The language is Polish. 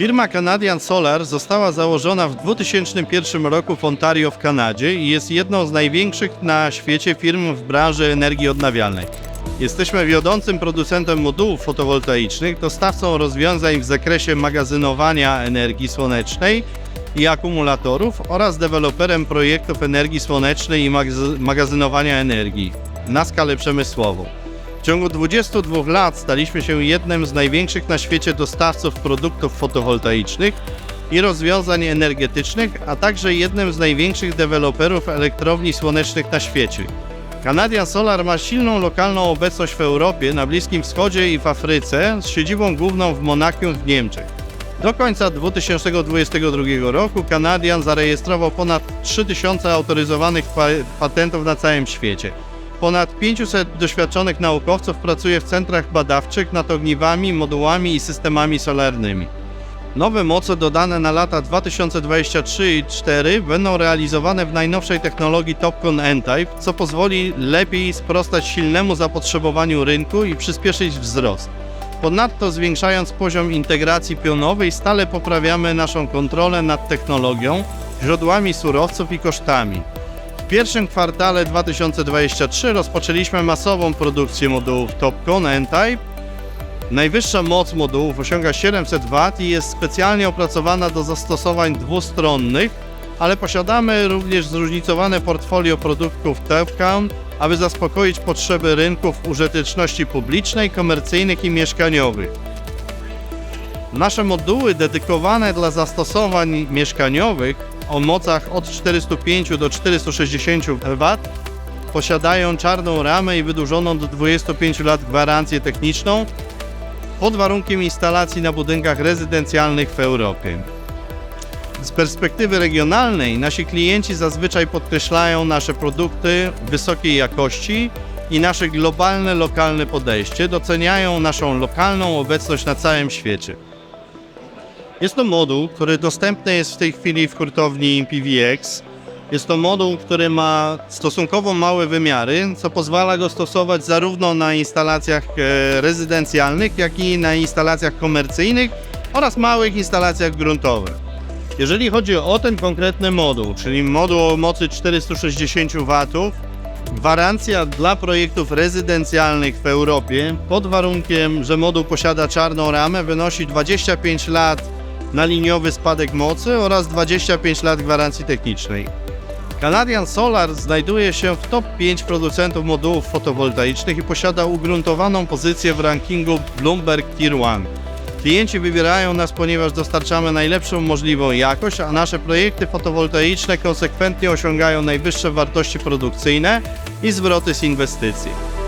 Firma Canadian Solar została założona w 2001 roku w Ontario w Kanadzie i jest jedną z największych na świecie firm w branży energii odnawialnej. Jesteśmy wiodącym producentem modułów fotowoltaicznych, dostawcą rozwiązań w zakresie magazynowania energii słonecznej i akumulatorów oraz deweloperem projektów energii słonecznej i magaz- magazynowania energii na skalę przemysłową. W ciągu 22 lat staliśmy się jednym z największych na świecie dostawców produktów fotowoltaicznych i rozwiązań energetycznych, a także jednym z największych deweloperów elektrowni słonecznych na świecie. Canadian Solar ma silną lokalną obecność w Europie, na Bliskim Wschodzie i w Afryce, z siedzibą główną w Monachium w Niemczech. Do końca 2022 roku Canadian zarejestrował ponad 3000 autoryzowanych pa- patentów na całym świecie. Ponad 500 doświadczonych naukowców pracuje w centrach badawczych nad ogniwami, modułami i systemami solarnymi. Nowe moce dodane na lata 2023 i 2024 będą realizowane w najnowszej technologii TOPCon N-Type, co pozwoli lepiej sprostać silnemu zapotrzebowaniu rynku i przyspieszyć wzrost. Ponadto zwiększając poziom integracji pionowej stale poprawiamy naszą kontrolę nad technologią, źródłami surowców i kosztami. Pierwszym kwartale 2023 rozpoczęliśmy masową produkcję modułów TOPCon N-Type. Najwyższa moc modułów osiąga 700 W i jest specjalnie opracowana do zastosowań dwustronnych, ale posiadamy również zróżnicowane portfolio produktów TOPCon, aby zaspokoić potrzeby rynków użyteczności publicznej, komercyjnych i mieszkaniowych. Nasze moduły dedykowane dla zastosowań mieszkaniowych o mocach od 405 do 460 W posiadają czarną ramę i wydłużoną do 25 lat gwarancję techniczną pod warunkiem instalacji na budynkach rezydencjalnych w Europie. Z perspektywy regionalnej nasi klienci zazwyczaj podkreślają nasze produkty wysokiej jakości i nasze globalne, lokalne podejście, doceniają naszą lokalną obecność na całym świecie. Jest to moduł, który dostępny jest w tej chwili w hurtowni PVX. Jest to moduł, który ma stosunkowo małe wymiary, co pozwala go stosować zarówno na instalacjach e, rezydencjalnych, jak i na instalacjach komercyjnych oraz małych instalacjach gruntowych. Jeżeli chodzi o ten konkretny moduł, czyli moduł o mocy 460 W, gwarancja dla projektów rezydencjalnych w Europie pod warunkiem, że moduł posiada czarną ramę wynosi 25 lat na liniowy spadek mocy oraz 25 lat gwarancji technicznej. Canadian Solar znajduje się w top 5 producentów modułów fotowoltaicznych i posiada ugruntowaną pozycję w rankingu Bloomberg Tier 1. Klienci wybierają nas, ponieważ dostarczamy najlepszą możliwą jakość, a nasze projekty fotowoltaiczne konsekwentnie osiągają najwyższe wartości produkcyjne i zwroty z inwestycji.